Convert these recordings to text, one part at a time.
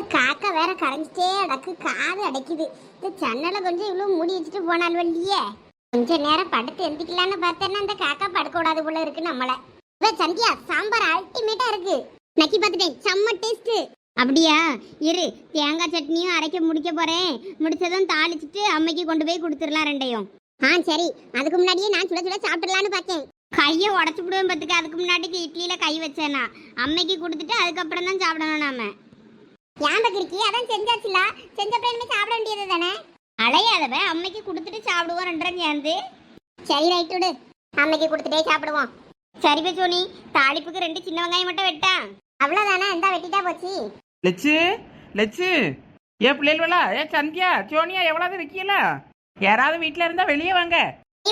இந்த காக்கா வேற கரைஞ்சிட்டே அடக்கு காது அடைக்குது. இந்த ஜன்னலை கொஞ்சம் இவ்வளவு மூடி வச்சுட்டு போனால் வண்டியே கொஞ்ச நேரம் படுத்து எந்திக்கலான்னு பார்த்தேன்னா அந்த காக்கா படக்கூடாது போல இருக்கு நம்மள. இவ சந்தியா சாம்பார் அல்டிமேட்டா இருக்கு. நக்கி பார்த்துட்டேன் செம்ம டேஸ்ட் அப்படியா? இரு தேங்காய் சட்னியும் அரைக்க முடிக்க போறேன். முடிச்சதும் தாளிச்சிட்டு அம்மைக்கு கொண்டு போய் கொடுத்துடலாம் ரெண்டையும். ஆ சரி. அதுக்கு முன்னாடியே நான் சுட சுட சாப்பிடலான்னு பார்த்தேன். கையை உடச்சு விடுவேன் பார்த்துக்க. அதுக்கு முன்னாடி இட்லியில கை வச்சேனா. அம்மைக்கு கொடுத்துட்டு அதுக்கப்புறம் தான் சாப்பிடணும் நாம. ஏன் பக்கிருக்கி அதான் செஞ்சாச்சுல. செஞ்சப்பறம் இனிமே சாப்பிட வேண்டியது தானே? அலையாதவ அம்மைக்கு கொடுத்துட்டு சாப்பிடுவோம் ரெண்டரை சேர்ந்து. சரி ரைட் விடு. அம்மைக்கு கொடுத்துட்டே சாப்பிடுவோம். சரி பேச்சோனி தாளிப்புக்கு ரெண்டு சின்ன வெங்காயம் மட்டும் வெட்டா. அவ்வளோதானே இந்த வெட்டிட்டா போச்சு. லட்சு லட்சு ஏ பிள்ளைகளா ஏ சந்தியா சோனியா எவ்வளவு இருக்கீங்களா யாராவது வீட்டில் இருந்தா வெளியே வாங்க.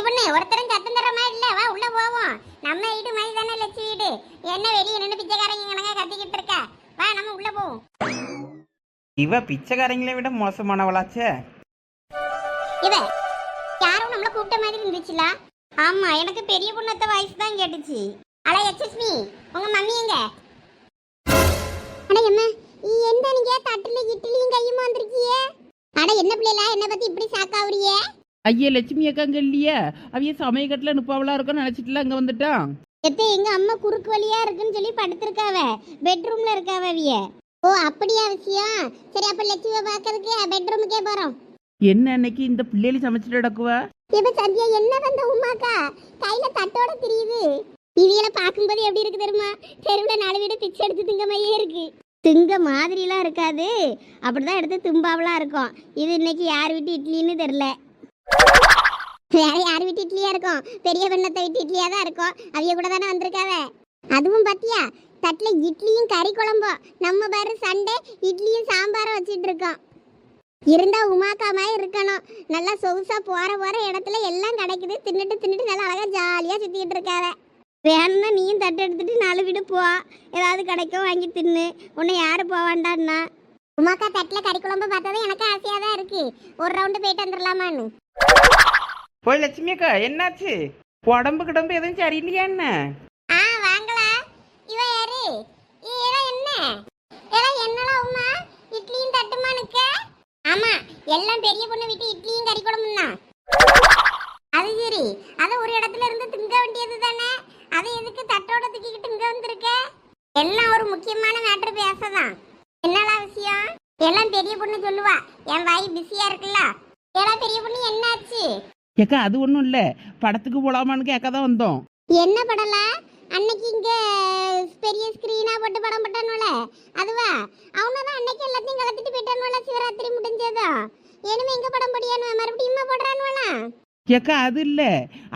பொண்ணு ஒருத்தரும் சத்தம் தர மாதிரி இல்ல. வா உள்ள போவோம். நம்ம வீடு மாதிரி தானே லட்சு வீடு. என்ன வெளியே நின்று பிச்சைக்காரங்க கத்திக்கிட்டு இருக்க? வா நம்ம உள்ள போவோம் இவ பிச்சைக்காரங்களை விட மோசமானவளாச்சே. இவ யாரும் நம்மள கூப்பிட்ட மாதிரி இருந்துச்சுல? ஆமா எனக்கு பெரிய பொண்ணத்த வாய்ஸ் தான் கேட்டுச்சு. அட எக்ஸ்கூஸ் உங்க மம்மி எங்க? அட எம்மா எந்த நீங்க தட்டுல இட்லியும் கையுமா வந்திருக்கியே? அட என்ன பிள்ளைல என்ன பத்தி இப்படி சாக்காவுறியே ஐயா லட்சுமி அக்காங்க இல்லையா. அவைய சமயக்கட்டில் நுப்பாவளா இருக்கும் நினச்சிட்டுல அங்கே வந்துட்டான் எத்த எங்க அம்மா குறுக்கு வழியா இருக்குன்னு சொல்லி படுத்திருக்காவ. பெட்ரூம்ல இருக்காவ அவிய. ஓ அப்படியா விஷயம் சரி அப்ப லட்சுமியை பாக்கிறதுக்கு பெட்ரூமுக்கே போறோம். என்ன அன்னைக்கு இந்த பிள்ளைகள் சமைச்சிட்டு கிடக்குவா? இப்ப சத்யா என்ன வந்த உமாக்கா? கையில தட்டோட தெரியுது. இவியல பாக்கும்போது எப்படி இருக்கு தெரியுமா? தெருவுல நாலு வீடு பிச்சை எடுத்து திங்க மாதிரியே இருக்கு. திங்க மாதிரிலாம் இருக்காது. அப்படிதான் எடுத்து தும்பாவெல்லாம் இருக்கும். இது இன்னைக்கு யார் வீட்டு இட்லின்னு தெரியல. வேற யார் வீட்டு இட்லியா இருக்கும்? பெரிய பெண்ணத்தை வீட்டு இட்லியா தான் இருக்கும். அவிய கூட தானே வந்திருக்காவ? அதுவும் பாத்தியா? தட்டுல இட்லியும் கறி குழம்பும். நம்ம பாரு சண்டே இட்லியும் சாம்பாரும் வச்சிட்டு இருக்கோம். இருந்தா உமாக்கா மாதிரி இருக்கணும். நல்லா சொகுசா போற போற இடத்துல எல்லாம் கிடைக்குது. தின்னுட்டு தின்னுட்டு நல்லா அழகா ஜாலியா சுத்திட்டு இருக்காவ. வேணும்னா நீயும் தட்டு எடுத்துட்டு நாலு வீடு போ. ஏதாவது கிடைக்கும் வாங்கி தின்னு. உன்னை யாரு போவாண்டான்னா உமாக்கா தட்டுல கறி குழம்பு பார்த்ததும் எனக்கு ஆசையா தான் இருக்கு. ஒரு ரவுண்டு போயிட்டு வந்துடலாமான்னு போய் லட்சுமி அக்கா என்னாச்சு உடம்பு கிடம்பு எதுவும் சரியில்லையா என்ன? ஆ வாங்களா இவ யாரு? இவ என்ன? எல்லாம் என்னடா உமா? இட்லியும் தட்டுமா நிக்க? ஆமா எல்லாம் பெரிய பொண்ணு வீட்டு இட்லியும் கறி குழம்பும் தான். அது சரி. அத ஒரு இடத்துல இருந்து திங்க வேண்டியது தானே? அதை எதுக்கு தட்டோட தூக்கிக்கிட்டு இங்க வந்திருக்க? எல்லாம் ஒரு முக்கியமான மேட்ரு பேசதான். என்னடா விஷயம்? எல்லாம் பெரிய பொண்ணு சொல்லுவா. என் வாய் பிஸியா இருக்குல்ல? எல்லாம் பெரிய பொண்ணு என்ன ஏக்கா அது ஒன்றும் இல்லை. படத்துக்கு போலாமான்னு கேட்க தான் வந்தோம். என்ன படல அன்னைக்கு இங்க பெரிய ஸ்கிரீனா போட்டு படம் போட்டானுல. அதுவா? அவனதான் அன்னைக்கு எல்லாத்தையும் கலத்திட்டு போயிட்டானுல சிவராத்திரி முடிஞ்சதா? இனிமே எங்க படம் போடியானு மறுபடியும் இம்மா போடுறானுவலா ஏக்கா அது இல்லை.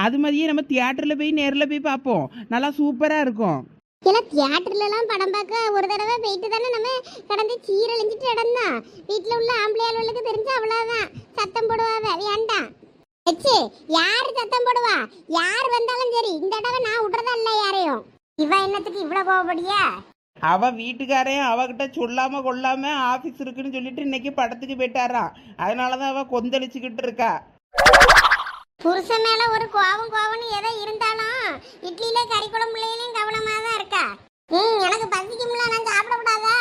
அது மாதிரியே நம்ம தியேட்டரில் போய் நேரில் போய் பார்ப்போம். நல்லா சூப்பராக இருக்கும். இல்ல தியேட்டர்ல எல்லாம் படம் பார்க்க ஒரு தடவை போயிட்டு தானே நம்ம கடந்து சீரழிஞ்சிட்டு இடந்தான் வீட்டுல உள்ள ஆம்பளையாளுக்கு தெரிஞ்சா அவ்வளவுதான். சத்தம் எச்சு யாரு சத்தம் போடுவா? யார் வந்தாலும் சரி இந்த தடவை நான் விடுறதா இல்ல யாரையும்? இவ என்னத்துக்கு இவ்வளவு கோவப்படியா அவ வீட்டுக்காரையும் அவகிட்ட சொல்லாம கொள்ளாம ஆபீஸ் இருக்குன்னு சொல்லிட்டு இன்னைக்கு படத்துக்கு போயிட்டாராம். அதனாலதான் அவ கொந்தளிச்சுக்கிட்டு இருக்கா. புருஷன் மேல ஒரு கோவம் கோவம்னு ஏதோ இருந்தாலும் இட்லியில கறி குழம்புலையும் கவனமா தான் இருக்கா? ம் எனக்கு பசிக்கும்ல நான் சாப்பிட கூடாதா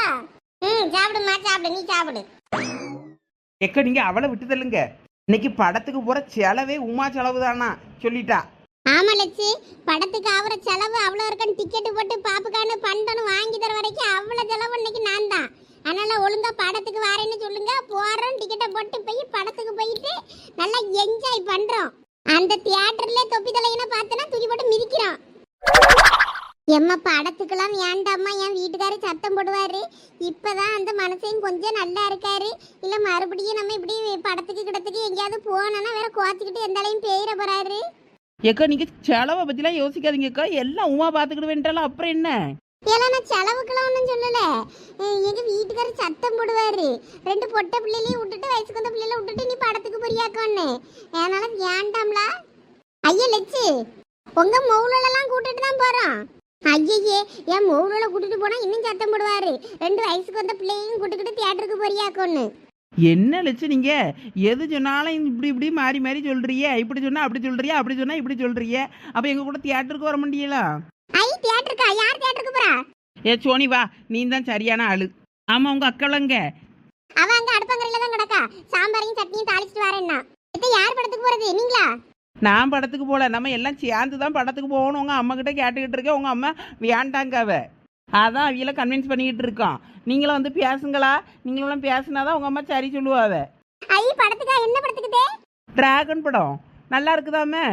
ம் சாப்பிடுமா சாப்பிடு நீ சாப்பிடு. எக்க நீங்க அவளை விட்டு தள்ளுங்க இன்னைக்கு படத்துக்கு போற செலவே உமா செலவு தானா சொல்லிட்டா. ஆமா லட்சு. படத்துக்கு ஆகிற செலவு அவ்வளோ இருக்குன்னு டிக்கெட் போட்டு பாப்புக்கான பண்டனு வாங்கி தர வரைக்கும் அவ்வளோ செலவு இன்னைக்கு நான் தான் அதனால ஒழுங்கா படத்துக்கு வரேன்னு சொல்லுங்க. போறோம் டிக்கெட்டை போட்டு போய் படத்துக்கு போயிட்டு நல்லா என்ஜாய் பண்றோம். அந்த தியேட்டர்ல தொப்பி தலையினா பார்த்தனா தூக்கி போட்டு மிதிக்கிறோம். எம்மா படத்துக்கெல்லாம் வேண்டாம்மா. என் வீட்டுக்காரர் சத்தம் போடுவாரு. இப்பதான் அந்த மனசையும் கொஞ்சம் நல்லா இருக்காரு. இல்ல மறுபடியும் நம்ம இப்படி படத்துக்கு கிடத்துக்கு எங்கேயாவது போனோம்னா வேற கோச்சிக்கிட்டு எந்தாலையும் பெயிர போறாரு. ஏக்கா நீங்க செலவை பத்திலாம் யோசிக்காதீங்கக்கா. எல்லாம் உமா பாத்துக்கிட்டு வேண்டாலும் அப்புறம் என்ன? ஏன்னா நான் செலவுக்கெல்லாம் ஒன்றும் சொல்லலை. எங்கள் வீட்டுக்காரர் சத்தம் போடுவார். ரெண்டு பொட்டை பிள்ளைகளையும் விட்டுட்டு வயசுக்கு வந்த பிள்ளைகளை விட்டுட்டு நீ படத்துக்கு போறியாக்கோன்னு. அதனால வேண்டாம்ல. ஐயா லட்சு உங்க மௌலெல்லாம் கூட்டிட்டு தான் போறோம். ஐயே என் மௌலில் கூட்டிட்டு போனா இன்னும் சத்தம் போடுவாரு. ரெண்டு வயசுக்கு வந்த பிள்ளையும் கூட்டிக்கிட்டு தியேட்டருக்கு போறியாக்கோன்னு. என்ன லட்சு நீங்க? எது சொன்னாலும் இப்படி இப்படி மாறி மாறி சொல்றியே. இப்படி சொன்னா அப்படி சொல்றியே. அப்படி சொன்னா இப்படி சொல்றியே. அப்ப எங்க கூட தியேட்டருக்கு வர முடியல? ஐ தியேட்டருக்கா யார் தியேட்டருக்கு போறா? ஏ சோனி வா. நீ தான் சரியான ஆளு. ஆமா உங்க அக்காளங்க அவ அங்க அடுப்பங்கரையில தான் கிடக்கா. சாம்பாரையும் சட்னியும் தாளிச்சிட்டு வரேன்னா. இப்போ யார் படத்துக்கு போறது? நீங்களா? நான் படத்துக்கு போல நம்ம எல்லாம் சேர்ந்து தான் படத்துக்கு போகணும் உங்க அம்மா கிட்ட கேட்டுக்கிட்டு இருக்கேன். உங்க அம்மா வேண்டாங்க அவ. அதான் அவியல கன்வின்ஸ் பண்ணிக்கிட்டு இருக்கோம் நீங்களும் வந்து பேசுங்களா? நீங்களும் பேசுனாதான் உங்க அம்மா சரி சொல்லுவாவ ஐ படத்துக்கா? என்ன படத்துக்கு டிராகன் படம். நல்லா இருக்குதாமே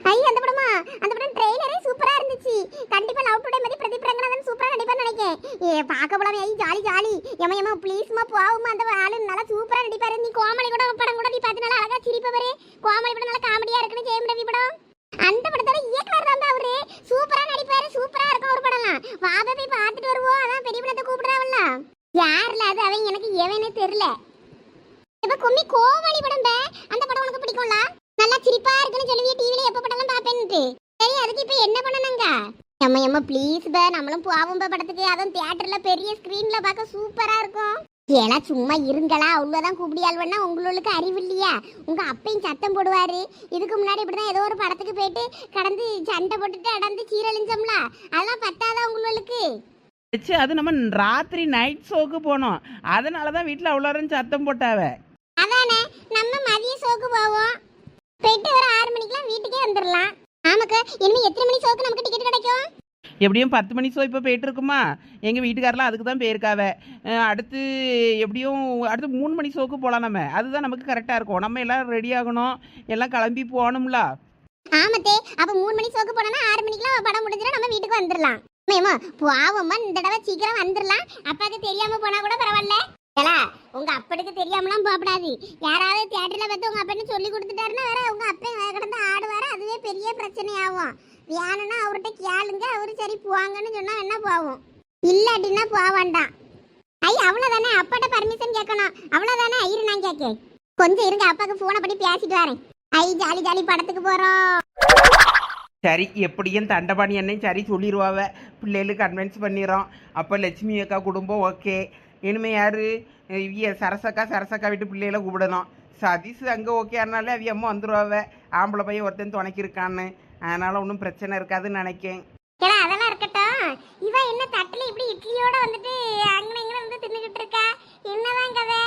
ஐ அந்த படமா? அந்த படம் ட்ரெய்லரே சூப்பரா இருந்துச்சு. கண்டிப்பா லவ் டுடே மாதிரி பிரதீப் ரங்கநாதன் சூப்பரா நடிப்பான்னு நினைக்கேன் ஏ பார்க்க போலாம். ஐ ஜாலி ஜாலி. எம எம ப்ளீஸ்மா போவுமா அந்த ஆளு நல்லா சூப்பரா நடிப்பாரு. நீ கோமளி கூட படம் கூட நீ பார்த்து நல்லா அழகா சிரிப்ப கோமளி படம் நல்லா காமெடியா இருக்குன்னு ஜெயம் ரவி படம். அந்த படத்தோட இயக்குனர் தான் அவரு. சூப்பரா நடிப்பாரு. சூப்பரா இருக்கும் ஒரு படம்லாம். வாப போய் பார்த்துட்டு வருவோம். அதான் பெரிய படத்தை கூப்பிடுறாவல்ல. யாருல அது? அவன் எனக்கு எவனே தெரியல. இப்ப கும்மி கோமாளி படம் அந்த படம் உனக்கு பிடிக்கும்ல? நல்லா சிரிப்பா இருக்குன்னு சொல்லுவிய டிவில எப்ப படம்லாம் பாப்பேன்ட்டு சரி அதுக்கு இப்ப என்ன பண்ணணுங்க? எம்மா எம்மா ப்ளீஸ் பே நம்மளும் போவோம் பே படத்துக்கு. அதுவும் தியேட்டர்ல பெரிய ஸ்கிரீன்ல பார்க்க சூப்பரா இருக்கும். ஏலா சும்மா இருங்களா? அவ்வளோதான் கூப்பிடியாள்வன்னா உங்களுக்கு அறிவு இல்லையா. உங்க அப்பையும் சத்தம் போடுவாரு. இதுக்கு முன்னாடி இப்படிதான் ஏதோ ஒரு படத்துக்கு போயிட்டு கடந்து சண்டை போட்டுட்டு அடந்து சீரழிஞ்சோம்ல? அதெல்லாம் பத்தாதா உங்களுக்கு? அது நம்ம ராத்திரி நைட் ஷோக்கு போனோம். அதனால தான் வீட்டில் அவ்வளோ சத்தம் போட்டாவ. அதானே நம்ம மதிய ஷோக்கு போவோம். போயிட்டு ஒரு ஆறு மணிக்கெல்லாம் வீட்டுக்கே வந்துடலாம் ஆமாக்கா இனிமே எத்தனை மணி ஷோக்கு நமக்கு டிக்கெட் கிடைக்கும்? எப்படியும் பத்து மணி ஷோ இப்போ போயிட்டு இருக்குமா எங்கள் வீட்டுக்காரெலாம் அதுக்கு தான் போயிருக்காவ அடுத்து எப்படியும் அடுத்து மூணு மணி ஷோக்கு போகலாம் நம்ம. அதுதான் நமக்கு கரெக்டாக இருக்கும். நம்ம எல்லாம் ரெடி ஆகணும். எல்லாம் கிளம்பி போகணும்ல. ஆமத்தே அப்ப மூணு மணி ஷோக்கு போனோம்னா ஆறு மணிக்கெல்லாம் படம் முடிஞ்சிடும் நம்ம வீட்டுக்கு வந்துடலாம் மேமா பாவம்மா இந்த தடவை சீக்கிரம் வந்துடலாம் அப்பாக்கு தெரியாம போனா கூட பரவாயில்ல. ஏலா உங்க அப்பனுக்கு தெரியாமலாம் போகக்கூடாது. யாராவது தியேட்டர்ல பார்த்து உங்க அப்பனு சொல்லி கொடுத்துட்டாருன்னா வேற உங்க அப்பன் கிடந்து ஆடுவாரு. அதுவே பெரிய பிரச்சனை ஆகும் வேணும்னா அவர்கிட்ட கேளுங்க. அவரு சரி போவாங்கன்னு சொன்னா என்ன போவோம்? இல்லாட்டினா போக வேண்டாம். ஐ அவ்வளவுதானே? அப்பாட்ட பர்மிஷன் கேட்கணும். அவ்வளவுதானே? ஐயரு நான் கேட்கேன் கொஞ்சம் இருங்க. அப்பாக்கு போனை பண்ணி பேசிட்டு வரேன். ஐ ஜாலி ஜாலி படத்துக்கு போறோம். சரி எப்படியும் தண்டபாணி அண்ணன் சரி சொல்லிடுவாவ பிள்ளைகளுக்கு கன்வின்ஸ் பண்ணிடுறோம். அப்போ லட்சுமி அக்கா குடும்பம் ஓகே இனிமே யாரு? இவிய சரசக்கா சரசக்கா வீட்டு பிள்ளைகளை கூப்பிடணும். சதீஷ் அங்கே ஓகே ஆனாலே அவிய அம்மா வந்துருவாவ. ஆம்பளை பையன் ஒருத்தன் துணைக்கி இருக்கான்னு அதனால ஒன்றும் பிரச்சனை இருக்காதுன்னு நினைக்கேன். ஏடா அதெல்லாம் இருக்கட்டும். இவ என்ன தட்டுல இப்படி இட்லியோட வந்துட்டு அங்க இங்க வந்து தின்னுகிட்டு இருக்கா? என்னதான் கதை?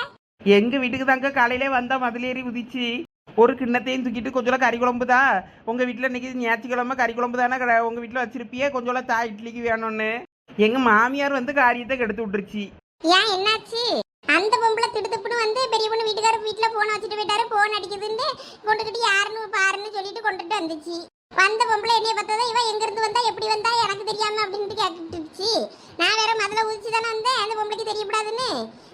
எங்கள் வீட்டுக்கு தாங்க காலையிலே வந்தா மதிலேறி உதிச்சு. ஒரு கிண்ணத்தையும் தூக்கிட்டு கொஞ்சம் கறி குழம்பு தான் உங்கள் வீட்டில் இன்னைக்கு ஞாயிற்றுக்கிழமை கறி குழம்பு தானே கடை. உங்கள் வீட்டில் வச்சிருப்பியே கொஞ்சம் தா இட்லிக்கு வேணும்னு. எங்கள் மாமியார் வந்து காரியத்தை கெடுத்து விட்டுருச்சு. ஏன் என்னாச்சு? அந்த பொம்பளை திடுத்துப்புன்னு வந்து பெரிய பொண்ணு வீட்டுக்காரர் வீட்டில் போன் வச்சுட்டு போயிட்டாரு போன் அடிக்குதுன்னு கொண்டுகிட்டு யாருன்னு பாருன்னு சொல்லிட்டு கொண்டுட்டு வந்துச்சு. வந்த பொம்பளை என்னைய பார்த்ததா இவன் எங்கேருந்து வந்தா எப்படி வந்தா எனக்கு தெரியாம அப்படின்ட்டு கேட்டுட்டுச்சு நான் வேற முதல்ல உதிச்சு தானே வந்தேன் அந்த பொம்பளைக்கு தெரியக்கூடாதுன்னு.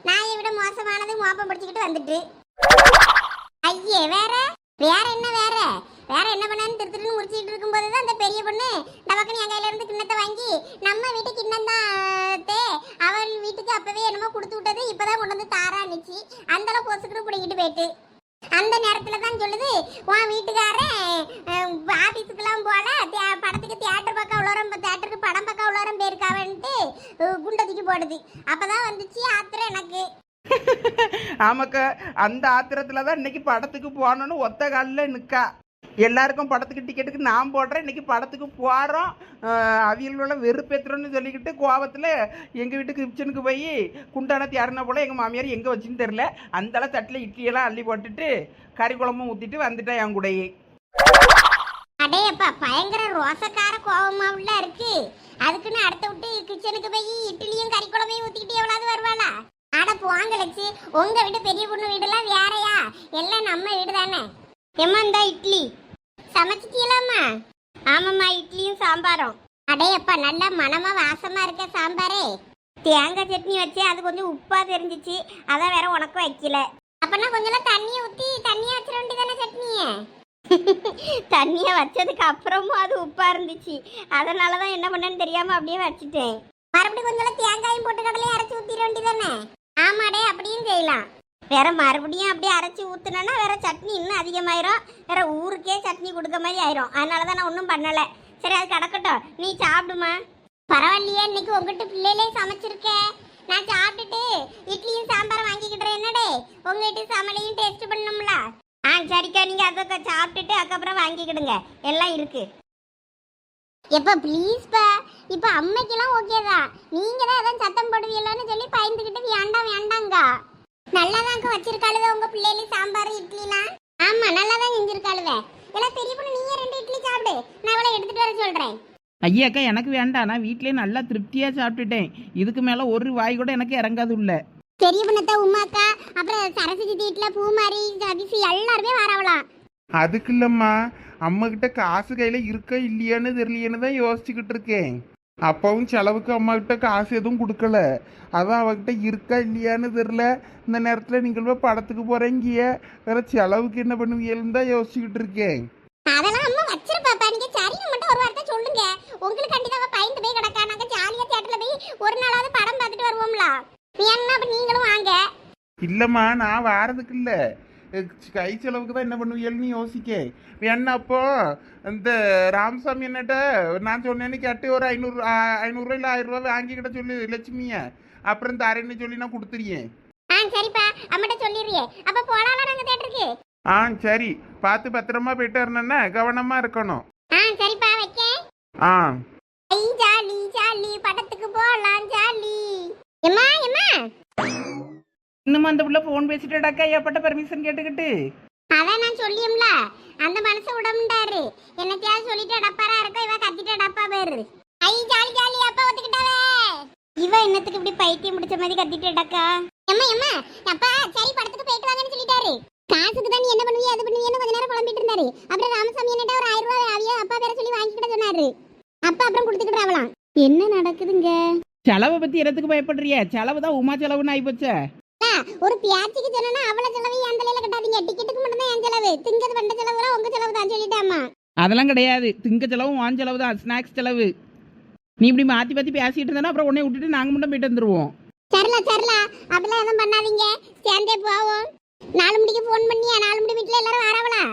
நான் விட மோசமானது மோப்பம் படிச்சுக்கிட்டு வந்துட்டு. ஐயே வேற? வேற என்ன வேற? வேற என்ன பண்ணான்னு திரு முடிச்சுட்டு இருக்கும்போது தான் அந்த பெரிய பொண்ணு டபக்குன்னு என் கையில இருந்து கிண்ணத்தை வாங்கி நம்ம வீட்டுக்கு கிண்ணம் தான் தே அவள் வீட்டுக்கு அப்பவே என்னமோ கொடுத்து விட்டது இப்பதான் கொண்டு ஆயிடுச்சு அந்த அளவு பொசுக்குன்னு பிடிக்கிட்டு போயிட்டு. அந்த நேரத்துல தான் சொல்லுது உன் வீட்டுக்காரன் அஹ், ஆபீஸுக்கெல்லாம் போல படத்துக்கு தியேட்டர் பக்கம் உள்ளோரம் தியேட்டருக்கு படம் பக்கம் உள்ளோரம் போயிருக்காவன்ட்டு குண்டதிக்கு போடுது. அப்பதான் வந்துச்சு ஆத்திரம் எனக்கு. ஆமாக்கா அந்த ஆத்திரத்தில் தான் இன்னைக்கு படத்துக்கு போகணுன்னு ஒத்த காலில் நிற்கா எல்லாருக்கும் படத்துக்கு டிக்கெட்டுக்கு நான் போடுறேன். இன்னைக்கு படத்துக்கு போகிறோம் அவியலோட வெறுப்பேற்றுறோன்னு சொல்லிக்கிட்டு கோவத்தில் எங்கள் வீட்டுக்கு கிச்சனுக்கு போய் குண்டான தியாருனா போல் எங்கள் மாமியார் எங்கே வச்சுன்னு தெரில அந்தளவு தட்டில் இட்லியெல்லாம் அள்ளி போட்டுட்டு கறி குழம்பும் ஊற்றிட்டு வந்துட்டேன் என் கூடயே. அடையப்பா பயங்கர ரோசக்கார கோபமா உள்ள இருக்கு. அதுக்குன்னு அடுத்த விட்டு கிச்சனுக்கு போய் இட்லியும் கறி குழம்பையும் ஊற்றிக்கிட்டு எவ்வளவு வருவாளா? அட போங்க லட்சு உங்க வீட்டு பெரிய பொண்ணு வீடெல்லாம் வேறையா? எல்லாம் நம்ம வீடு தானே ஏம்மா இந்தா இட்லி? சமைச்சிட்டீங்களாம்மா ஆமாம்மா இட்லியும் சாம்பாரும். அடேப்பா நல்லா மனமா வாசமா இருக்க சாம்பாரே. தேங்காய் சட்னி வச்சு அது கொஞ்சம் உப்பா தெரிஞ்சிச்சு. அதான் வேற உனக்கும் வைக்கல. அப்பனா கொஞ்சம் தண்ணியை ஊற்றி தண்ணியை வச்சிட வேண்டியதானே சட்னியை? தண்ணியை வச்சதுக்கு அப்புறமும் அது உப்பா இருந்துச்சு. அதனால தான் என்ன பண்ணேன்னு தெரியாம அப்படியே வச்சுட்டேன். மறுபடியும் கொஞ்சம் தேங்காயும் போட்டு கடலையும் அரைச்சி ஊத்திட வேண்டியதானே? ஆமாடே அப்படியும் செய்யலாம். வேற மறுபடியும் அப்படியே அரைச்சி ஊத்துனேன்னா வேற சட்னி இன்னும் அதிகமாயிரும். வேற ஊருக்கே சட்னி கொடுக்க மாதிரி ஆயிரும். அதனால தான் நான் ஒன்றும் பண்ணலை. சரி அது கிடக்கட்டும். நீ சாப்பிடுமா? பரவாயில்லையே இன்னைக்கு உங்ககிட்ட பிள்ளையிலே சமைச்சிருக்கேன் நான் சாப்பிட்டுட்டு இட்லியும் சாம்பார் வாங்கிக்கிட்டுறேன். என்னடே? உங்ககிட்ட வீட்டு சமையலையும் டேஸ்ட் பண்ணணும்ல? ஆ சரிக்கா. நீங்கள் அதை சாப்பிட்டுட்டு அதுக்கப்புறம் வாங்கிக்கிடுங்க. எல்லாம் இருக்கு. எப்போ ப்ளீஸ்ப்பா இப்போ அம்மைக்கெல்லாம் ஓகே தான். நீங்கள் தான் எதாவது சத்தம் போடுவீங்களான்னு சொல்லி பயந்துக்கிட்டு வேண்டாம் வேண்டாங்க நல்லாதாங்க வச்சிருக்காளுவ உங்க பிள்ளைகளு சாம்பார் இட்லிலாம்? ஆமா நல்லா தான் செஞ்சிருக்காளுவ. எல்லாம் பெரிய பொண்ணு நீயே ரெண்டு இட்லி சாப்பிடு. நான் இவளை எடுத்துட்டு வர சொல்றேன். ஐயாக்கா எனக்கு வேண்டாம். நான் வீட்டிலே நல்லா திருப்தியாக சாப்பிட்டுட்டேன். இதுக்கு மேலே ஒரு வாய் கூட எனக்கு இறங்காது உள்ள. பெரிய பொண்ணத்த உமாக்கா. அப்புறம் சரஸ்வதி வீட்டுல பூமாரி சதிசி எல்லாருமே வரவலாம் அதுக்கு இல்லம்மா. அம்மா கிட்ட காசு கையில இருக்கா இல்லையான்னு தெரியலையேன்னு தான் யோசிச்சுக்கிட்டு இருக்கேன். அப்பாவும் செலவுக்கு அம்மா கிட்ட காசு எதுவும் கொடுக்கல. அதான் அவகிட்ட இருக்கா இல்லையான்னு தெரில இந்த நேரத்தில் நீங்கள் போய் படத்துக்கு போறீங்க வேற செலவுக்கு என்ன பண்ணுவீங்கன்னு தான் யோசிச்சுக்கிட்டு இருக்கேன். அதெல்லாம் அம்மா வச்சிருப்பாப்பா. நீங்க சரின்னு மட்டும் ஒரு வார்த்தை சொல்லுங்க. உங்களுக்கு கண்டிப்பா பயந்து போய் கிடக்கா. நாங்க ஜாலியா தியேட்டர்ல போய் ஒரு நாளாவது படம் பார்த்துட்டு வருவோம்ல. என்ன அப்ப நீங்களும் வாங்க. இல்லைம்மா நான் வாரதுக்கு இல்லை. கை செலவுக்கு தான் என்ன பண்ணுவீங்கன்னு யோசிக்க வேணா அப்போ இந்த ராமசாமி என்னட்ட நான் சொன்னேன்னு கேட்டு ஒரு ஐநூறு ஐநூறுரூவா இல்லை ஆயிரம் ரூபா வாங்கிக்கிட்ட சொல்லி லட்சுமிய அப்புறம் தரேன்னு சொல்லி நான் கொடுத்துருக்கேன் ஆ சரிப்பா அம்மாட்ட சொல்லிடுறியே அப்ப போலாம்ல நாங்க தியேட்டருக்கு ஆ சரி பார்த்து பத்திரமா போயிட்டு வரணுன்னா கவனமா இருக்கணும் ஆ சரிப்பா வைக்க ஆ ஐ ஜாலி ஜாலி படத்துக்கு போலாம் ஜாலி எம்மா எம்மா இன்னும் அந்த புள்ள ஃபோன் பேசிட்டடாக்கா ஏப்பட்ட பர்மிஷன் கேட்டுக்கிட்டு? அதான் நான் சொல்லியும்ல. அந்த மனசு விடமுண்டாரு என்னத்தையாவது சொல்லிட்டு டப்பாரா இருக்கும் இவ கத்திட்டு டப்பா பேரு. ஐ ஜாலி ஜாலி அப்பா ஒத்துக்கிட்டாவே. இவ என்னத்துக்கு இப்படி பைத்தியம் முடிச்ச மாதிரி கத்திட்டு டக்கா எம்மா எம்மா அப்பா சரி படத்துக்கு போயிட்டு வாங்கன்னு சொல்லிட்டாரு. காசுக்கு தான் நீ என்ன பண்ணுவிய அது பண்ணுவியன்னு கொஞ்ச நேரம் புலம்பிட்டு இருந்தாரு. அப்புறம் ராமசாமி என்னட்ட ஒரு ஆயிரம் ரூபாய் ஆவியா அப்பா பேரை சொல்லி வாங்கிக்கிட்ட சொன்னாரு. அப்பா அப்புறம் கொடுத்துக்கிட்டாவலாம் என்ன நடக்குதுங்க? செலவை பற்றி எதுக்கு பயப்படுறிய? செலவு தான் உமா செலவுன்னு ஆகிப்போச்சே ஒரு பியாச்சிக்கு சொன்னா அவள செலவு என் தலையில கட்டாதீங்க. டிக்கெட்டுக்கு மட்டும் தான் என் செலவு. திங்கிறது வண்ட செலவு உங்க செலவு தான் சொல்லிட்டேம்மா அதெல்லாம் கிடையாது. திங்க செலவும் வான் செலவு தான் ஸ்நாக்ஸ் செலவு. நீ இப்படி மாற்றி மாற்றி பேசிட்டு இருந்தா அப்புறம் உடனே விட்டுட்டு நாங்கள் மட்டும் போயிட்டு வந்துடுவோம் சரிலா சரிலா. அப்படிலாம் எதுவும் பண்ணாதீங்க. சேர்ந்தே போவோம். நாலு மணிக்கு ஃபோன் பண்ணியா? நாலு மணி வீட்டில் எல்லாரும் வரவளா?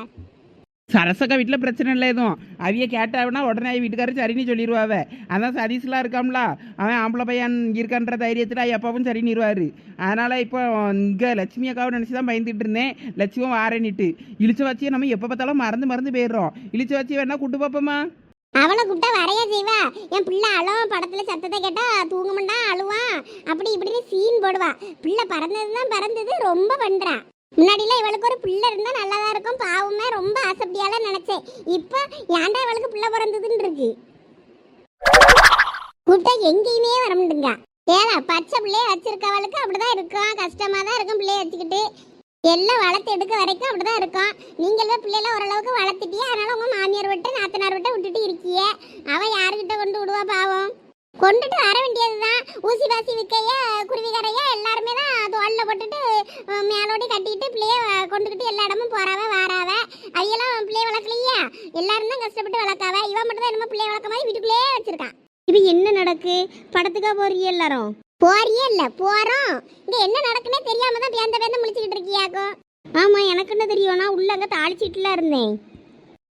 சரசக்கா வீட்டில் பிரச்சனை இல்லை எதுவும். அவிய கேட்டாவினா உடனே வீட்டுக்காரர் சரின்னு சொல்லிடுவாவ அதான் சதீஷ்லாம் இருக்காம்ல. அவன் ஆம்பளை பையன் இருக்கான்ற தைரியத்தில் எப்பவும் இருவார். அதனால் இப்போ இங்கே லட்சுமி அக்காவை நினச்சி தான் பயந்துட்டு இருந்தேன். லட்சுமம் வாரேன்னிட்டு. இழிச்ச வச்சியை நம்ம எப்போ பார்த்தாலும் மறந்து மறந்து போயிடுறோம். இழிச்ச வச்சி வேணா கூட்டு பார்ப்போமா அவளை கூப்பிட்டா வரையா செய்வா. என் பிள்ளை அழுவான் படத்துல சத்தத்தை கேட்டா தூங்க அழுவான். அப்படி இப்படின்னு சீன் போடுவா. பிள்ளை பறந்தது தான் பறந்தது ரொம்ப பண்றான் முன்னாடிலாம் இவளுக்கு ஒரு பிள்ளை இருந்தால் நல்லா தான் இருக்கும். பாவமே ரொம்ப ஆசைப்படியால நினைச்சேன். இப்போ ஏன்டா இவளுக்கு பிள்ளை பிறந்ததுன்னு இருக்கு கூப்பிட்டா எங்கேயுமே வர முடியுங்க ஏலா பச்சை பிள்ளைய வச்சிருக்கவளுக்கு அப்படிதான் இருக்கும். கஷ்டமா தான் இருக்கும் பிள்ளைய வச்சுக்கிட்டு. எல்லாம் வளர்த்து எடுக்க வரைக்கும் அப்படிதான் இருக்கும். நீங்களே பிள்ளைல ஓரளவுக்கு வளர்த்துட்டியே அதனால உங்க மாமியார் விட்டு நாத்தனார் விட்டு விட்டுட்டு இருக்கிய. அவ யாருக்கிட்ட கொண்டு விடுவா பாவம்? கொண்டுட்டு வர வேண்டியதுதான். ஊசி பாசி விக்கைய குருவி கரைய எல்லாருமே தான் தோல்ல போட்டுட்டு மேலோடி கட்டிக்கிட்டு பிள்ளைய கொண்டுக்கிட்டு எல்லா இடமும் போறாவ வாராவ. அவையெல்லாம் பிள்ளைய வளர்க்கலையா. எல்லாரும் தான் கஷ்டப்பட்டு வளர்க்காவ. இவன் மட்டும் தான் என்னமோ பிள்ளைய வளர்க்க மாதிரி வீட்டுக்குள்ளேயே வச்சிருக்கான் இது என்ன நடக்கு? படத்துக்கா போறீங்க எல்லாரும்? போறியே இல்ல போறோம். இங்க என்ன நடக்குன்னே தெரியாம தான் பேந்த பேந்த முழிச்சுக்கிட்டு இருக்கியாக்கும் ஆமா எனக்கு என்ன தெரியும்? நான் உள்ள அங்க தாளிச்சிட்டுல இருந்தேன்.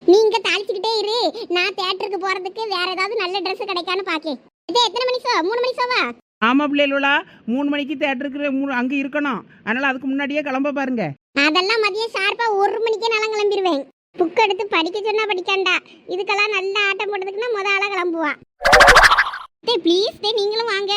நீங்க தாளிச்சுக்கிட்டே இரு. நான் தியேட்டருக்கு போறதுக்கு வேற ஏதாவது நல்ல Dress கிடைக்கான்னு பாக்கேன். இது எத்தனை மணி ஷோ மூணு மணி ஷோவா ஆமாம் பிள்ளைகளா மூணு மணிக்கு தேட்டருக்கு மூணு அங்கே இருக்கணும். அதனால் அதுக்கு முன்னாடியே கிளம்ப பாருங்க. அதெல்லாம் மதியம் ஷார்ப்பா ஒரு மணிக்கே நல்லா கிளம்பிடுவேன் புக் எடுத்து படிக்க சொன்னா படிக்காண்டா. இதுக்கெல்லாம் நல்ல ஆட்டம் போட்டதுக்குன்னா முத ஆளா கிளம்புவா. டே ப்ளீஸ் டே நீங்களும் வாங்க.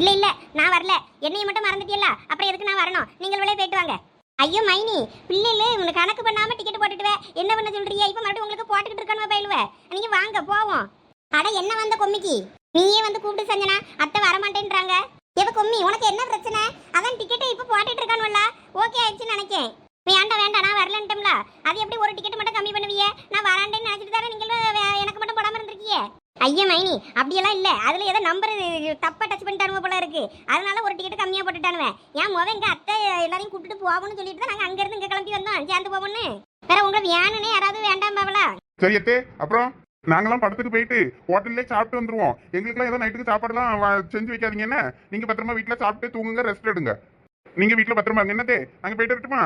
இல்ல இல்ல நான் வரல. என்னைய மட்டும் மறந்துட்டியல்ல. அப்புறம் எதுக்கு நான் வரணும்? நீங்கள் வெளியே போயிட்டு வாங்க. ஐயோ மைனி பிள்ளைல உனக்கு கணக்கு பண்ணாம டிக்கெட் போட்டுட்டுவே. என்ன பண்ண சொல்றியா இப்ப மறுபடியும் உங்களுக்கு போட்டுக்கிட்டு இருக்கானு பயிலுவ. நீங்க வாங்க போவோம். அட என்ன வந்த கொம்மிக்கு? நீயே வந்து கூப்பிட்டு சஞ்சனா? அத்தை வரமாட்டேன்றாங்க. எப்ப கொம்மி உனக்கு என்ன பிரச்சனை? அவன் டிக்கெட்டை இப்போ போட்டுட்டு இருக்கானுல்ல ஓகே ஆயிடுச்சுன்னு நினைக்கேன். வேண்டாம் வேண்டாம் நான் வரலன்ட்டோம்ல. அது எப்படி ஒரு டிக்கெட் மட்டும் கம்மி பண்ணுவீங்க நான் வராண்டேன்னு நினைச்சிட்டு தானே நீங்களும் எனக்கு மட்டும் போடாமல் இருந்திருக்கியே? ஐயா மைனி அப்படியெல்லாம் இல்லை. அதில் ஏதோ நம்பர் தப்பாக டச் பண்ணிட்டானுவ போல இருக்கு. அதனால ஒரு டிக்கெட் கம்மியாக போட்டுட்டானுவேன் ஏன் முத எங்கள் அத்தை எல்லாரையும் கூப்பிட்டு போவோம்னு சொல்லிட்டு தான் நாங்கள் அங்கேருந்து இங்கே கிளம்பி வந்தோம். சேர்ந்து போவோம்னு. வேற உங்களுக்கு வேணும்னே யாராவது வேண்டாம் பாவலா. சரியத்தே அப்புறம்? நாங்களாம் படத்துக்கு போயிட்டு ஹோட்டல்லே சாப்பிட்டு வந்துருவோம். எங்களுக்குலாம் ஏதோ நைட்டுக்கு சாப்பாடுலாம் செஞ்சு வைக்காதீங்க என்ன? நீங்க பத்திரமா வீட்டுல சாப்பிட்டு தூங்குங்க ரெஸ்ட் எடுங்க. நீங்க வீட்டுல பத்திரமா இருங்க என்னத்தே நாங்க போயிட்டு வரட்டுமா?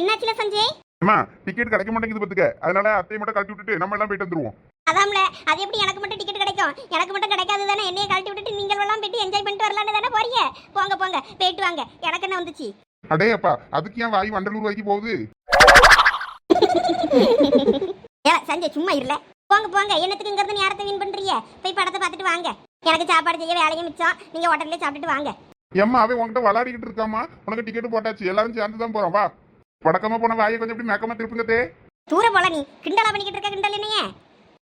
என்னாச்சுல சஞ்சய்? அம்மா டிக்கெட் கிடைக்க மாட்டேங்குது பத்துக்க. அதனால அத்தையை மட்டும் கழட்டி விட்டுட்டு நம்ம எல்லாம் போயிட்டு வந்துருவோம். அதாம்ல அது எப்படி எனக்கு மட்டும் டிக்கெட் கிடைக்கும்? எனக்கு மட்டும் கிடைக்காது தானே? என்னைய கழட்டி விட்டுட்டு நீங்கள் எல்லாம் போயிட்டு என்ஜாய் பண்ணிட்டு வரலான்னு தானே போறீங்க? போங்க போங்க போயிட்டு வாங்க. எனக்கு என்ன வந்துச்சு? அடே அப்பா அதுக்கு ஏன் வாய் வண்டலூர் வரைக்கும் போகுது? சஞ்சய் சும்மா இல்ல போங்க போங்க. என்னத்துக்குங்கிறது நேரத்தை வீண் பண்றீங்க? போய் படத்தை பார்த்துட்டு வாங்க. எனக்கு சாப்பாடு செய்ய வேலையும் மிச்சம். நீங்க ஹோட்டல்லே சாப்பிட்டுட்டு வாங்க. ஏம்மா அவன் உன்கிட்ட விளையாடிக்கிட்டு இருக்காமா உனக்கு டிக்கெட் போட்டாச்சு. எல்லாரும் சேர்ந்து தான் போறோம். வா. வடக்கமா போன வாயை கொஞ்சம் இப்படி மேக்கமா திருப்புங்கத்தே தூர போல நீ. கிண்டலா பண்ணிக்கிட்டு இருக்க கிண்டல் என்னைய?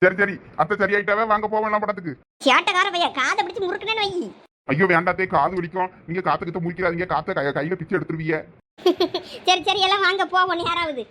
சரி சரி. அத்தை சரியாயிட்டாவே வாங்க போவேன் படத்துக்கு. சேட்டக்கார பைய காதை பிடிச்சு முறுக்குனேன்னு வை. ஐயோ வேண்டாத்தே காது வலிக்கும். நீங்க காத்து கிட்ட முடிக்கிறாதீங்க காத்த கையில பிச்சு எடுத்துருவீங்க. சரி சரி. எல்லாம் வாங்க போவோம் யாராவது.